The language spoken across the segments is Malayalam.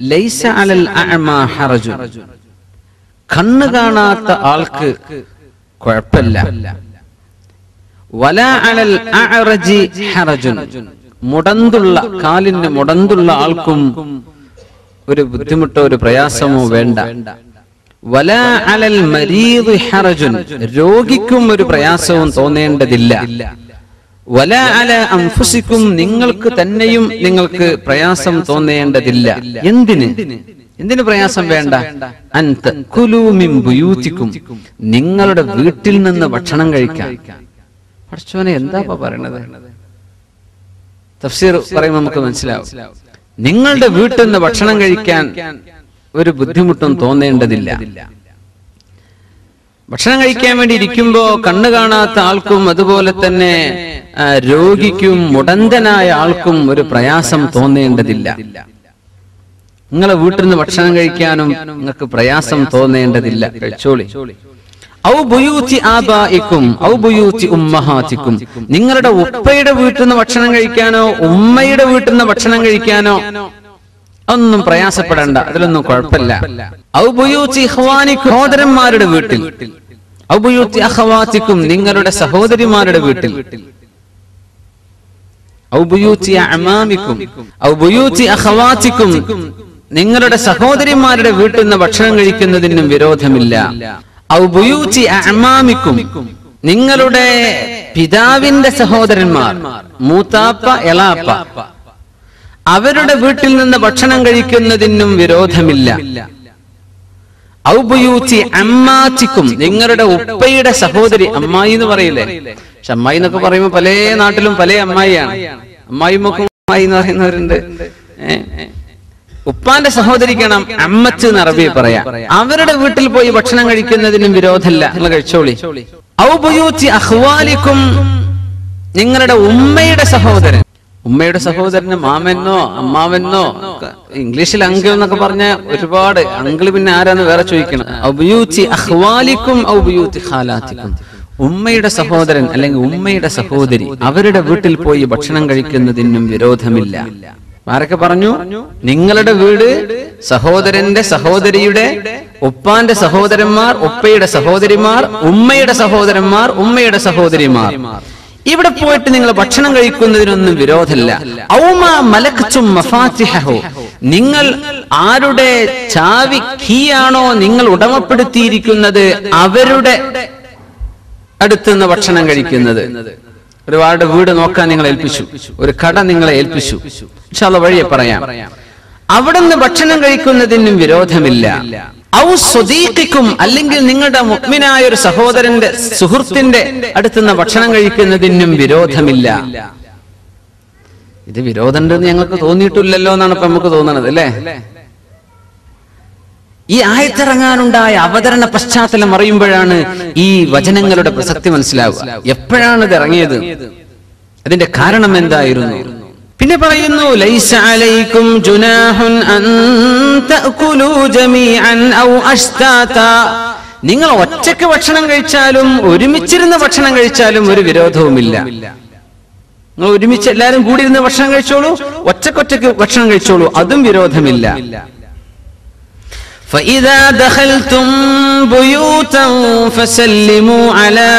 ലൈസ അലൽ ഹറജുൻ കണ്ണ് കാണാത്ത ആൾക്ക് കുഴപ്പമില്ല. അലൽ ഹറജുൻ. മുടന്തുള്ള കാലിന് മുടന്തുള്ള ആൾക്കും ഒരു ബുദ്ധിമുട്ടോ ഒരു പ്രയാസമോ വേണ്ട. വല അലൽ ഹറജുൻ. രോഗിക്കും ഒരു പ്രയാസവും തോന്നേണ്ടതില്ല. വല നിങ്ങൾക്ക് തന്നെയും നിങ്ങൾക്ക് പ്രയാസം തോന്നേണ്ടതില്ല. എന്തിന്? എന്തിന് പ്രയാസം വേണ്ട? അൻത നിങ്ങളുടെ വീട്ടിൽ നിന്ന് ഭക്ഷണം കഴിക്കാം. പഠിച്ചവനെ എന്താ പറയണത്? തഫ്സീർ പറയുമ്പോൾ നമുക്ക് മനസ്സിലാവും. നിങ്ങളുടെ വീട്ടിൽ നിന്ന് ഭക്ഷണം കഴിക്കാൻ ഒരു ബുദ്ധിമുട്ടും തോന്നേണ്ടതില്ല. ഭക്ഷണം കഴിക്കാൻ വേണ്ടി ഇരിക്കുമ്പോ കണ്ണു കാണാത്ത ആൾക്കും അതുപോലെ തന്നെ രോഗിക്കും മുടന്തനായ ആൾക്കും ഒരു പ്രയാസം തോന്നേണ്ടതില്ല. നിങ്ങളെ വീട്ടിൽ നിന്ന് ഭക്ഷണം കഴിക്കാനും നിങ്ങൾക്ക് പ്രയാസം തോന്നേണ്ടതില്ല. കഴിച്ചോളി. ഉമ്മഹാത്തിക്കും. നിങ്ങളുടെ ഉപ്പയുടെ വീട്ടിൽ നിന്ന് ഭക്ഷണം കഴിക്കാനോ ഉമ്മയുടെ വീട്ടിൽ നിന്ന് ഭക്ഷണം കഴിക്കാനോ ഒന്നും പ്രയാസപ്പെടേണ്ട. അതിലൊന്നും കുഴപ്പമില്ല. ഔ ബുയൂത്തി ഇഖ്വാനിക്കും സഹോദരന്മാരുടെ വീട്ടിൽ. ഔ ബുയൂത്തി അഖവാത്തിക്കും നിങ്ങളുടെ സഹോദരിമാരുടെ വീട്ടിൽ. ഔബുയൂത്തി ബുയൂത്തി അമാമിക്കും ഔബുയൂത്തി ബുയൂത്തി അഖവാത്തിക്കും നിങ്ങളുടെ സഹോദരിമാരുടെ വീട്ടിൽ നിന്ന് ഭക്ഷണം കഴിക്കുന്നതിനും വിരോധമില്ല. ഔബുയൂത്തി ബുയൂത്തി അമാമിക്കും നിങ്ങളുടെ പിതാവിന്റെ സഹോദരന്മാർ മൂത്താപ്പ എളാപ്പ. അവരുടെ വീട്ടിൽ നിന്ന് ഭക്ഷണം കഴിക്കുന്നതിനും വിരോധമില്ല. ഔബുയൂത്തി അമ്മാച്ചിക്കും. നിങ്ങളുടെ ഉപ്പയുടെ സഹോദരി അമ്മായി എന്ന് പറയില്ലേ? പക്ഷെ അമ്മായി എന്നൊക്കെ പറയുമ്പോൾ പല നാട്ടിലും പല അമ്മായിയാണ്. അമ്മായിമൊക്കെ അമ്മായി എന്ന് പറയുന്നവരുണ്ട്? ഉപ്പാന്റെ സഹോദരിക്കണം അമ്മച്ച് എന്ന് അറബി പറയാം. അവരുടെ വീട്ടിൽ പോയി ഭക്ഷണം കഴിക്കുന്നതിനും വിരോധമല്ല. നിങ്ങൾ കഴിച്ചോളി. ഔപയൂച്ചി അഹ്വാലിക്കും. നിങ്ങളുടെ ഉമ്മയുടെ സഹോദരൻ. ഉമ്മയുടെ സഹോദരന് മാമെന്നോ അമ്മാവെന്നോ ഇംഗ്ലീഷിൽ അങ്കിൾ എന്നൊക്കെ പറഞ്ഞ ഒരുപാട് അങ്കിൾ പിന്നെ ആരാന്ന് വേറെ ചോദിക്കണം. ഔബുയൂത്തി അഹ്വാലിക്കും ഔബുയൂത്തി ഖാലാത്തിക്കും ഉമ്മയുടെ സഹോദരൻ അല്ലെങ്കിൽ ഉമ്മയുടെ സഹോദരി അവരുടെ വീട്ടിൽ പോയി ഭക്ഷണം കഴിക്കുന്നതിനും വിരോധമില്ല. ആരൊക്കെ പറഞ്ഞു? നിങ്ങളുടെ വീട് സഹോദരന്റെ സഹോദരിയുടെ ഉപ്പാന്റെ സഹോദരന്മാർ ഉപ്പയുടെ സഹോദരിമാർ ഉമ്മയുടെ സഹോദരന്മാർ ഉമ്മയുടെ സഹോദരിമാർ. ഇവിടെ പോയിട്ട് നിങ്ങൾ ഭക്ഷണം കഴിക്കുന്നതിനൊന്നും വിരോധമില്ല. ഔമ മലക്കച്ചും മഫാത്തിഹോ നിങ്ങൾ ആരുടെ ചാവി കീയാണോ നിങ്ങൾ ഉടമപ്പെടുത്തിയിരിക്കുന്നത് അവരുടെ അടുത്തുനിന്ന് ഭക്ഷണം കഴിക്കുന്നത്. ഒരുപാട് വീട് നോക്കാൻ നിങ്ങൾ ഏൽപ്പിച്ചു. ഒരു കട നിങ്ങളെ ഏൽപ്പിച്ചു. പക്ഷെ അത് വഴിയെ പറയാം. അവിടുന്ന് ഭക്ഷണം കഴിക്കുന്നതിനും വിരോധമില്ല. അല്ലെങ്കിൽ നിങ്ങളുടെ മുഗ്മിനായ ഒരു സഹോദരന്റെ സുഹൃത്തിന്റെ അടുത്തുനിന്ന് ഭക്ഷണം കഴിക്കുന്നതിനും വിരോധമില്ല. ഇത് വിരോധമുണ്ടെന്ന് ഞങ്ങൾക്ക് തോന്നിയിട്ടില്ലല്ലോ എന്നാണ് ഇപ്പൊ നമുക്ക് തോന്നണത് അല്ലേ? ഈ ആയത്തിറങ്ങാനുണ്ടായ അവതരണ പശ്ചാത്തലം അറിയുമ്പോഴാണ് ഈ വചനങ്ങളുടെ പ്രസക്തി മനസ്സിലാവുക. എപ്പോഴാണ് ഇത് ഇറങ്ങിയത്? അതിന്റെ കാരണം എന്തായിരുന്നു? പിന്നെ പറയുന്നു ലൈസ അലൈക്കും ജുനാഹുൻ അൻ തഅകുലൂ ജമീഅൻ ഔ അഷ്താതാ നിങ്ങൾ ഒറ്റയ്ക്ക് ഭക്ഷണം കഴിച്ചാലും ഒരുമിച്ചിരുന്ന് ഭക്ഷണം കഴിച്ചാലും ഒരു വിരോധവുമില്ല നിങ്ങൾ ഒരുമിച്ച് എല്ലാവരും കൂടി ഇരുന്ന് ഭക്ഷണം കഴിച്ചോളൂ ഒറ്റക്കൊറ്റക്ക് ഭക്ഷണം കഴിച്ചോളൂ അതും വിരോധമില്ല فإذا دخلتم بيوتا فسلموا على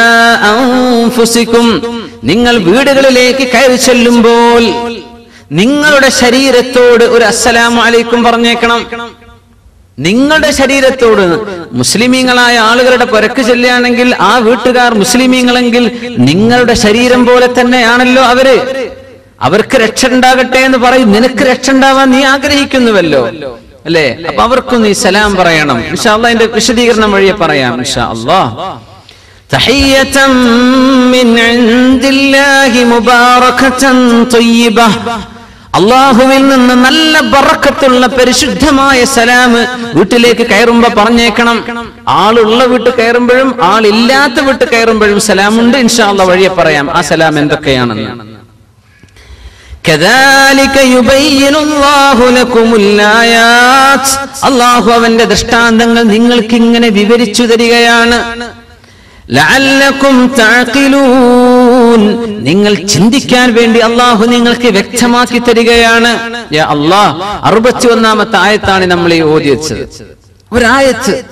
أنفسكم നിങ്ങൾ വീടുകളിലേക്ക് കയറി ചെല്ലുമ്പോൾ നിങ്ങളുടെ ശരീരത്തോട് ഒരു അസ്സലാമു അലൈക്കും പറഞ്ഞേക്കണം നിങ്ങളുടെ ശരീരത്തോട് മുസ്ലിമീങ്ങളായ ആളുകളുടെ പുരക്ക് ചെല്ലുകയാണെങ്കിൽ ആ വീട്ടുകാർ മുസ്ലിമീങ്ങളെങ്കിൽ നിങ്ങളുടെ ശരീരം പോലെ തന്നെയാണല്ലോ അവര് അവർക്ക് രക്ഷ ഉണ്ടാകട്ടെ എന്ന് പറയും നിനക്ക് രക്ഷ ഉണ്ടാവാൻ നീ ആഗ്രഹിക്കുന്നുവല്ലോ അല്ലേ അപ്പൊ അവർക്കും നീ സലാം പറയണം ഇൻഷാ അള്ളാ അതിന്റെ വിശദീകരണം വഴിയെ പറയാം ഇൻഷാ അള്ളാ تحية من عند الله مباركة طيبة അള്ളാഹുവിൽ നിന്ന് നല്ല ബറക്കത്തുള്ള പരിശുദ്ധമായ സലാം വീട്ടിലേക്ക് കയറുമ്പോ പറഞ്ഞേക്കണം. ആളുള്ള വീട്ട് കയറുമ്പോഴും ആളില്ലാത്ത വീട്ട് കയറുമ്പോഴും സലാമുണ്ട് ഇൻഷാള്ള വഴിയെ പറയാം. ആ സലാം എന്തൊക്കെയാണെന്ന്. അള്ളാഹു അവന്റെ ദൃഷ്ടാന്തങ്ങൾ നിങ്ങൾക്ക് ഇങ്ങനെ വിവരിച്ചു തരികയാണ്. ലഅല്ലക്കും തഅഖിലൂൻ നിങ്ങൾ ചിന്തിക്കാൻ വേണ്ടി അള്ളാഹു നിങ്ങൾക്ക് വ്യക്തമാക്കി തരികയാണ് അള്ളാഹ് അറുപത്തി ഒന്നാമത്തെ ആയത്താണ് നമ്മൾ ഈ ഓതിയച്ചത് ഒരായത്ത്.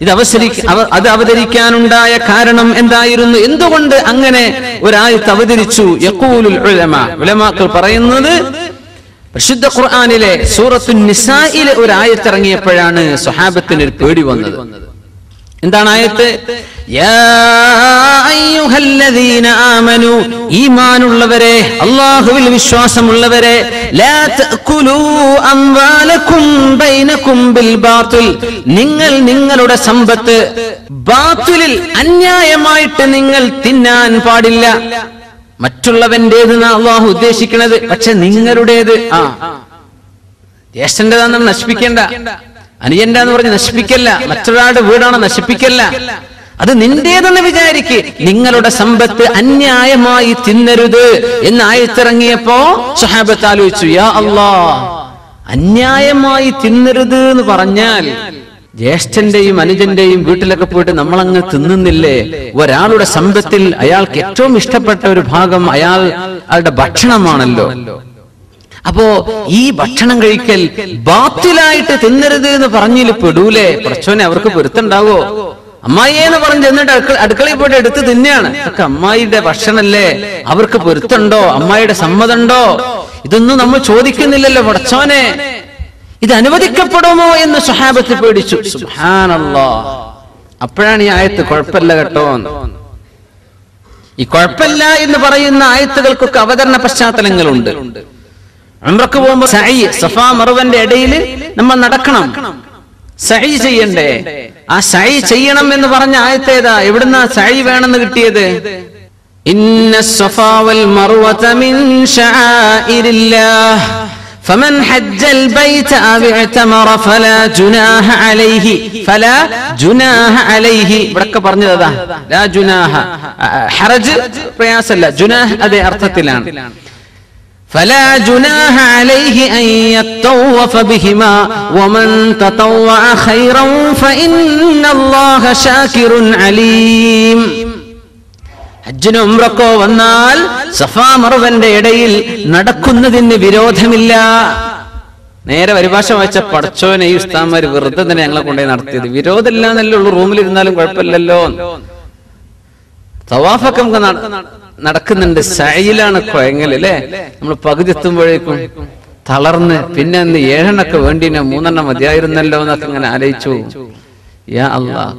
ഇത് അവസരി അവ- അത് അവതരിക്കാനുണ്ടായ കാരണം എന്തായിരുന്നു? എന്തുകൊണ്ട് അങ്ങനെ ഒരായത്ത് അവതരിച്ചു? യക്കൂലുൽ ഉലമ. ഉലമാക്കൾ പറയുന്നത് പരിശുദ്ധ ഖുർആാനിലെ സൂറത്തു നിസായിലെ ഒരു ആയത്തിറങ്ങിയപ്പോഴാണ് സ്വഹാബത്തിന് ഒരു പേടി വന്നത്. എന്താണ് ആയത്ത്? ആമനു ഈമാനുള്ളവരെ അല്ലാഹുവിൽ വിശ്വാസമുള്ളവരെ നിങ്ങൾ നിങ്ങളുടെ സമ്പത്ത് ബാത്തുലിൽ അന്യായമായിട്ട് നിങ്ങൾ തിന്നാൻ പാടില്ല. മറ്റുള്ളവന്റേത് അള്ളാഹു ഉദ്ദേശിക്കുന്നത് പക്ഷെ നിങ്ങളുടേത് ആ. ജ്യേഷ്ഠന്റേതാണെന്ന് നശിപ്പിക്കേണ്ട. അനുജന്റെ എന്ന് പറഞ്ഞ് നശിപ്പിക്കല്ല. മറ്റൊരാളുടെ വീടാണ് നശിപ്പിക്കല്ല. അത് നിന്റേതെന്ന് വിചാരിക്ക്. നിങ്ങളുടെ സമ്പത്ത് അന്യായമായി തിന്നരുത് എന്ന് ആയത്തിറങ്ങിയപ്പോ സഹാബത്ത് ആലോചിച്ചു യാ അള്ളാ അന്യായമായി തിന്നരുത് എന്ന് പറഞ്ഞാൽ ജ്യേഷ്ഠന്റെയും അനുജന്റെയും വീട്ടിലൊക്കെ പോയിട്ട് നമ്മളങ്ങ് തിന്നുന്നില്ലേ? ഒരാളുടെ സമ്പത്തിൽ അയാൾക്ക് ഏറ്റവും ഇഷ്ടപ്പെട്ട ഒരു ഭാഗം അയാൾ അയാളുടെ ഭക്ഷണമാണല്ലോ. അപ്പോ ഈ ഭക്ഷണം കഴിക്കൽ ബാത്തിലായിട്ട് തിന്നരുത് എന്ന് പറഞ്ഞിൽ പെടൂലേ? പ്രശ്നം അവർക്ക് പൊരുത്തുണ്ടാവോ? അമ്മായി എന്ന് പറഞ്ഞ് ചെന്നിട്ട് അടുക്ക- അടുക്കളയിൽ പോയിട്ട് എടുത്ത് തിന്നെയാണ് അതൊക്കെ അമ്മായിയുടെ ഭക്ഷണല്ലേ? അവർക്ക് പൊരുത്തുണ്ടോ? അമ്മായിയുടെ സമ്മതമുണ്ടോ ഇതൊന്നും നമ്മൾ ചോദിക്കുന്നില്ലല്ലോ പടച്ചോനെ ഇത് അനുവദിക്കപ്പെടുമോ എന്ന് സുഹാബത്ത് പേടിച്ചു. സുഹാനല്ലോ അപ്പോഴാണ് ഈ ആയത്ത് കുഴപ്പമില്ല കേട്ടോ ഈ കുഴപ്പമില്ല എന്ന് പറയുന്ന ആയത്തുകൾക്കൊക്കെ അവതരണ പശ്ചാത്തലങ്ങളുണ്ട്. ഉംറക്ക് പോകുമ്പോ സഈ സഫാ മറുവന്റെ ഇടയിൽ നമ്മൾ നടക്കണം സഈ ചെയ്യണ്ടേ ആ സഈ ചെയ്യണം എന്ന് പറഞ്ഞ ആയത്തേതാ എവിടുന്ന സഈ വേണമെന്ന് കിട്ടിയത് ഇന്ന الصفا والمروة من شعائر الله فمن حج البيت أو اعتمر فلا جناح عليه فلا جناح عليه ഇവിടൊക്കെ പറഞ്ഞതാ ലാ ജുനാഹ ഹറജ് പ്രയാസല്ല ജുനാഹ് അതേ അർത്ഥത്തിലാണ് فلا جناح عليه أن يطوف بهما ومن تطوع خيرا فإن الله شاكر عليم ഹജ്ജിന് ഉംറക്കോ വന്നാൽ സഫാ മറുവന്റെ ഇടയിൽ നടക്കുന്നതിന് വിരോധമില്ല നേരെ പരിഭാഷ വായിച്ച പടച്ചോനെ ഈ ഉസ്താന്മാര് വെറുതെ തന്നെ ഞങ്ങളെ കൊണ്ടുപോയി നടത്തിയത് വിരോധമില്ല എന്നല്ലേ ഉള്ളൂ റൂമിലിരുന്നാലും കുഴപ്പമില്ലല്ലോ തവാഫൊക്കെ നടക്കുന്നുണ്ട്. സൈലാണ് കുഴങ്ങൽ അല്ലേ? നമ്മൾ പകുതി എത്തുമ്പോഴേക്കും തളർന്ന് പിന്നെ അന്ന് ഏഴെണ്ണൊക്കെ വേണ്ടിനെ മൂന്നെണ്ണം മതിയായിരുന്നല്ലോ എന്നൊക്കെ ഇങ്ങനെ ആലോചിച്ചു. യാ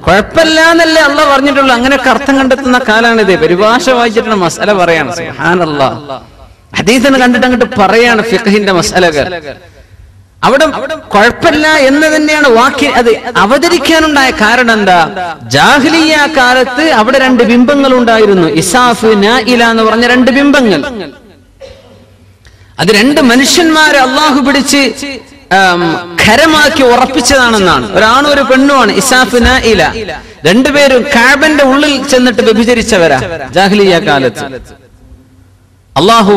കുഴപ്പമില്ല എന്നല്ലേ അല്ല പറഞ്ഞിട്ടുള്ളൂ. അങ്ങനെയൊക്കെ അർത്ഥം കണ്ടെത്തുന്ന കാലാണിത്. പരിഭാഷ വായിച്ചിട്ടുള്ള മസാല പറയാണ്. സുബ്ഹാനല്ലാ. ഹദീസിനെ കണ്ടിട്ട് അങ്ങോട്ട് പറയാണ് ഫിഖഹിന്റെ മസാലകൾ. അവിടെ കുഴപ്പമില്ല എന്ന് തന്നെയാണ് വാക്യ അത് അവതരിക്കാനുണ്ടായ കാരണം എന്താ? ജാഹ്ലിയ കാലത്ത് അവിടെ രണ്ട് ബിംബങ്ങൾ ഉണ്ടായിരുന്നു ഇസാഫ് നായില എന്ന് പറഞ്ഞ രണ്ട് ബിംബങ്ങൾ. അത് രണ്ട് മനുഷ്യന്മാരെ അള്ളാഹു പിടിച്ച് ഖരമാക്കി ഉറപ്പിച്ചതാണെന്നാണ്. ഒരാണും ഒരു പെണ്ണുമാണ് ഇസാഫ് നായില രണ്ടുപേരും കാബന്റെ ഉള്ളിൽ ചെന്നിട്ട് വ്യഭിചരിച്ചവരാ ജാഹ്ലിയ കാലത്ത്. അള്ളാഹു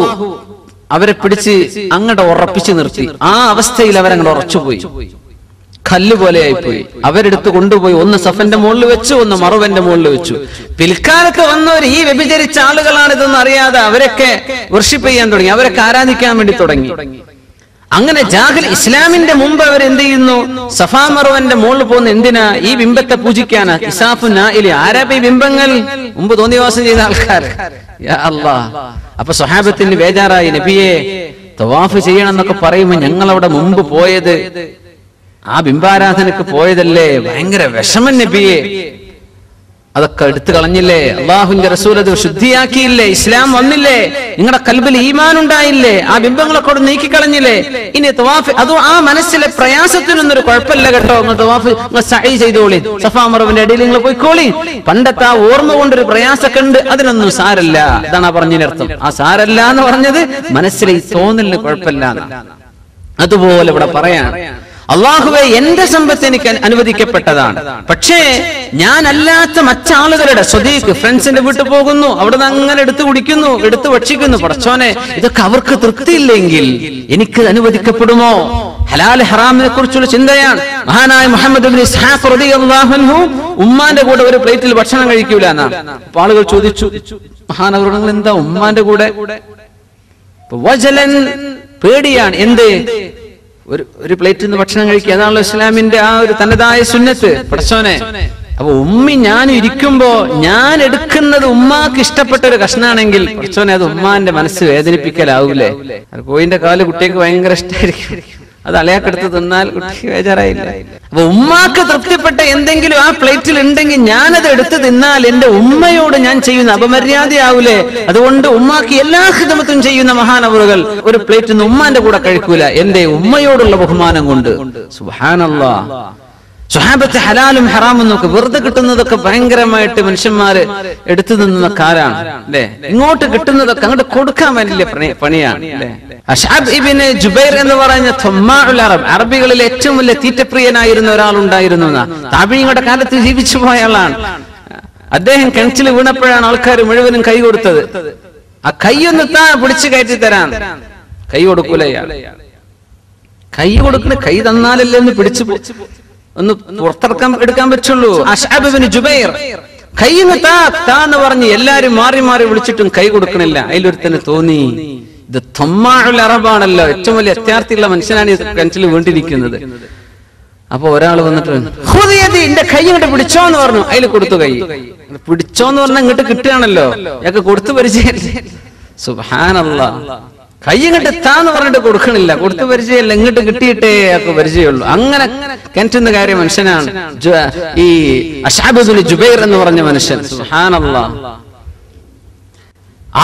അവരെ പിടിച്ച് അങ്ങോട്ട് ഉറപ്പിച്ചു നിർത്തി. ആ അവസ്ഥയിൽ അവരങ്ങോട്ട് ഉറച്ചുപോയി കല്ല് പോലെയായിപ്പോയി അവരെടുത്ത് കൊണ്ടുപോയി. ഒന്ന് സഫന്റെ മുകളിൽ വെച്ചു ഒന്ന് മറുവന്റെ മുകളിൽ വെച്ചു. പിൽക്കാലത്ത് വന്നവർ ഈ വ്യഭിചരിച്ച ആളുകളാണ് ഇതൊന്നും അറിയാതെ അവരൊക്കെ വർഷിപ്പ് ചെയ്യാൻ തുടങ്ങി. അവരൊക്കെ ആരാധിക്കാൻ വേണ്ടി തുടങ്ങി. അങ്ങനെ ജാഹിൽ ഇസ്ലാമിന്റെ മുമ്പ് അവർ എന്ത് ചെയ്യുന്നു? സഫാ മറുവന്റെ മുകളിൽ പോകുന്ന എന്തിനാ ഈ ബിംബത്തെ പൂജിക്കാനാ? ഇസാഫു നായിലി ആരാ ഈ ബിംബങ്ങൾ? മുമ്പ് തോന്നിവാസം ചെയ്ത ആൾക്കാർ അല്ലാ അപ്പൊ സ്വഹാബത്തിന് ബേജാറായി നബിയെ തവാഫ് ചെയ്യണം എന്നൊക്കെ പറയുമ്പോ ഞങ്ങൾ അവിടെ മുമ്പ് പോയത് ആ ബിംബാരാധനക്ക് പോയതല്ലേ? ഭയങ്കര വിഷമം നബിയെ. അതൊക്കെ എടുത്തു കളഞ്ഞില്ലേ? അള്ളാഹുന്റെ റസൂൽ ശുദ്ധിയാക്കിയില്ലേ? ഇസ്ലാം വന്നില്ലേ? നിങ്ങളുടെ കൽബിൽ ഈമാൻ ഉണ്ടായില്ലേ? ആ ബിംബങ്ങളൊക്കെ അവിടെ നീക്കിക്കളഞ്ഞില്ലേ? ഇനി തവാഫ് അത് ആ മനസ്സിലെ പ്രയാസത്തിനൊന്നും ഒരു കുഴപ്പമില്ല കേട്ടോ. നിങ്ങൾ തവാഫ് നിങ്ങൾ സഹി ചെയ്തോളി. സഫാമറവിന്റെ ഇടയിൽ നിങ്ങൾ പോയിക്കോളി. പണ്ടത്തെ ആ ഓർമ്മ കൊണ്ടൊരു പ്രയാസമൊക്കെ ഉണ്ട്. അതിനൊന്നും സാരല്ല. ഇതാണ് ആ പറഞ്ഞതിനർത്ഥം ആ സാരല്ല എന്ന് പറഞ്ഞത് മനസ്സിലെ തോന്നലിന് കുഴപ്പമില്ല. അതുപോലെ ഇവിടെ പറയാൻ അള്ളാഹുവെ എന്റെ സമ്പത്ത് എനിക്ക് അനു- അനുവദിക്കപ്പെട്ടതാണ്. പക്ഷേ ഞാൻ അല്ലാത്ത മറ്റാളുകളുടെ സ്വദീഖ് ഫ്രണ്ട്സിന്റെ വീട്ടിൽ പോകുന്നു അവിടെ നിന്ന് അങ്ങനെ എടുത്തു കുടിക്കുന്നു എടുത്തു ഭക്ഷിക്കുന്നു. പടച്ചോനെ ഇതൊക്കെ അവർക്ക് തൃപ്തിയില്ലെങ്കിൽ എനിക്ക് അനുവദിക്കപ്പെടുമോ? ഹലാൽ ഹറാമിനെ കുറിച്ചുള്ള ചിന്തയാണ്. മഹാനായ മുഹമ്മദ് ഉമ്മാന്റെ കൂടെ ഒരു പ്ലേറ്റിൽ ഭക്ഷണം കഴിക്കൂല എന്നാണ് ആളുകൾ ചോദിച്ചു മഹാനവറുകൾ എന്താ ഉമ്മാന്റെ കൂടെ? പേടിയാണ് എന്ത്? ഒരു ഒരു പ്ലേറ്റ് നിന്ന് ഭക്ഷണം കഴിക്കുക. അതാണല്ലോ ഇസ്ലാമിന്റെ ആ ഒരു തനതായ സുന്നത്ത്. പടച്ചോനെ അപ്പൊ ഉമ്മി ഞാൻ ഇരിക്കുമ്പോ ഞാൻ എടുക്കുന്നത് ഉമ്മാക്ക് ഇഷ്ടപ്പെട്ട ഒരു കഷ്ണാണെങ്കിൽ പടച്ചോനെ അത് ഉമ്മാന്റെ മനസ്സ് വേദനിപ്പിക്കലാവൂലേ? കോയിന്റെ കാൽ കുട്ടിക്ക് ഭയങ്കര ഇഷ്ടമായിരിക്കും അത് അളയാക്കെടുത്ത് തിന്നാൽ ബേജാറായില്ല? അപ്പൊ ഉമ്മാക്ക് തൃപ്തിപ്പെട്ട എന്തെങ്കിലും ആ പ്ലേറ്റിൽ ഉണ്ടെങ്കിൽ ഞാനത് എടുത്ത് തിന്നാൽ എന്റെ ഉമ്മയോട് ഞാൻ ചെയ്യുന്ന അപമര്യാദയാവൂലേ? അതുകൊണ്ട് ഉമ്മാക്ക് എല്ലാ ഹിതമത്തും ചെയ്യുന്ന മഹാനവറുകൾ ഒരു പ്ലേറ്റിൽ നിന്ന് ഉമ്മാന്റെ കൂടെ കഴിക്കൂല. എന്റെ ഉമ്മയോടുള്ള ബഹുമാനം കൊണ്ട്. സുഹാനല്ലാ സുഹാബത്ത് ഹലാലും ഹറാമും നോക്കി വെറുതെ കിട്ടുന്നതൊക്കെ ഭയങ്കരമായിട്ട് മനുഷ്യന്മാര് എടുത്തു നിന്ന കാലാണ് അല്ലെ? ഇങ്ങോട്ട് കിട്ടുന്നതൊക്കെ അങ്ങോട്ട് കൊടുക്കാൻ വലിയ പണിയാണ്. അല്ലെ? അഷാബ് ഇബിന് ജുബൈർ എന്ന് പറഞ്ഞ തൊമ്മാഉൽ അറബ് അറബികളിൽ ഏറ്റവും വലിയ തീറ്റപ്രിയനായിരുന്ന ഒരാൾ ഉണ്ടായിരുന്നു താപിയുടെ കാലത്ത് ജീവിച്ചു പോയ ആളാണ്. അദ്ദേഹം കിണറ്റിൽ വീണപ്പോഴാണ് ആൾക്കാർ മുഴുവനും കൈ കൊടുത്തത്. ആ കൈയൊന്ന് താ പിടിച്ചു കയറ്റി തരാൻ കൈ കൊടുക്കൂല കൈ കൊടുക്കുന്ന കൈ തന്നാലല്ലേ ഒന്ന് പിടിച്ചു ഒന്ന് പുറത്തിറക്കാൻ എടുക്കാൻ പറ്റുള്ളൂ. അഷ്അബ് ഇബ്നു ജുബൈർ. കൈ താ താ എന്ന് പറഞ്ഞ് എല്ലാരും മാറി മാറി വിളിച്ചിട്ടും കൈ കൊടുക്കണില്ല. അതിലൊരുത്തന് തോന്നി. ഇത് തൊമ്മാഴുള്ള അറബാണല്ലോ. ഏറ്റവും വലിയ അത്യാർത്ഥിയുള്ള മനുഷ്യനാണ് ഈ കിണറ്റിൽ വീണ്ടിരിക്കുന്നത് അപ്പൊ ഒരാൾ വന്നിട്ട് "ഹുദിയതി, എന്റെ കൈ ഇങ്ങോട്ട് പിടിച്ചോ എന്ന് പറഞ്ഞു അതിൽ കൊടുത്തു കൈ. പിടിച്ചോ എന്ന് പറഞ്ഞാൽ ഇങ്ങോട്ട് കിട്ടുകയാണല്ലോ. ഞങ്ങൾക്ക് കൊടുത്തു പരിചയം സുഹാനല്ല കൈ ഇങ്ങോട്ട് താന്ന് പറഞ്ഞിട്ട് കൊടുക്കണില്ല. കൊടുത്തു പരിചയമല്ല. ഇങ്ങോട്ട് കിട്ടിയിട്ടേ ഒക്കെ പരിചയമുള്ളൂ. അങ്ങനെ കിണറ്റുന്ന കാര്യം മനുഷ്യനാണ്. ഈ അഷാബുദുലി ജുബൈർ എന്ന് പറഞ്ഞ മനുഷ്യൻ. സുഹാനല്ലാ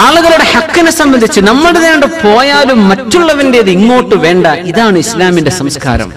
ആളുകളുടെ ഹക്കിനെ സംബന്ധിച്ച് നമ്മുടെ പോയാലും മറ്റുള്ളവന്റേത് ഇങ്ങോട്ട് വേണ്ട. ഇതാണ് ഇസ്ലാമിന്റെ സംസ്കാരം.